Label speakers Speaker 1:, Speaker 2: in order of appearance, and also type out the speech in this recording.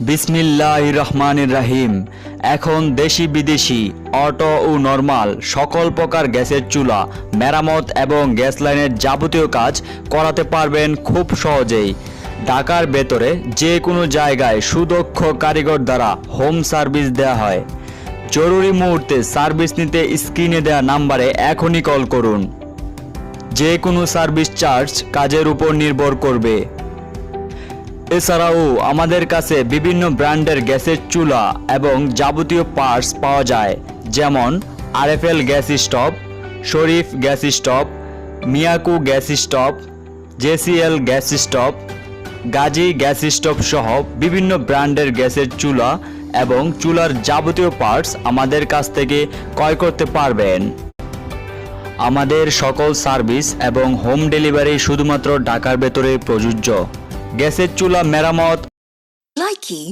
Speaker 1: বিসমিল্লাহ রহমান রাহিম এখন দেশি বিদেশি, অটো ও নর্মাল, সকল প্রকার গ্যাসের চুলা, মেরামত এবং গ্যাস লাইনের যাবতীয় কাজ করাতে পারবেন খুব সহজেই। ঢাকার ভেতরে যে কোনো জায়গায় সুদক্ষ কারিগর দ্বারা হোম সার্ভিস দেওয়া হয়। জরুরি মুহূর্তে সার্ভিস নিতে স্ক্রিনে দেওয়া নাম্বারে এখনই কল করুন। যে কোনো সার্ভিস চার্জ কাজের উপর নির্ভর করবে। এছাড়াও আমাদের কাছে বিভিন্ন ব্র্যান্ডের গ্যাসের চুলা এবং যাবতীয় পার্টস পাওয়া যায়, যেমন RFL gas stove, Sharif gas stove Miyako gas stove JCL gas stove Gazi gas stove সহ বিভিন্ন ব্র্যান্ডের গ্যাসের চুলা এবং চুলার যাবতীয় পার্টস আমাদের কাছ থেকে ক্রয় করতে পারবেন। আমাদের সকল সার্ভিস এবং হোম ডেলিভারি শুধুমাত্র ঢাকার ভেতরে প্রযোজ্য। গ্যাসের চুলা মেরামত
Speaker 2: Likey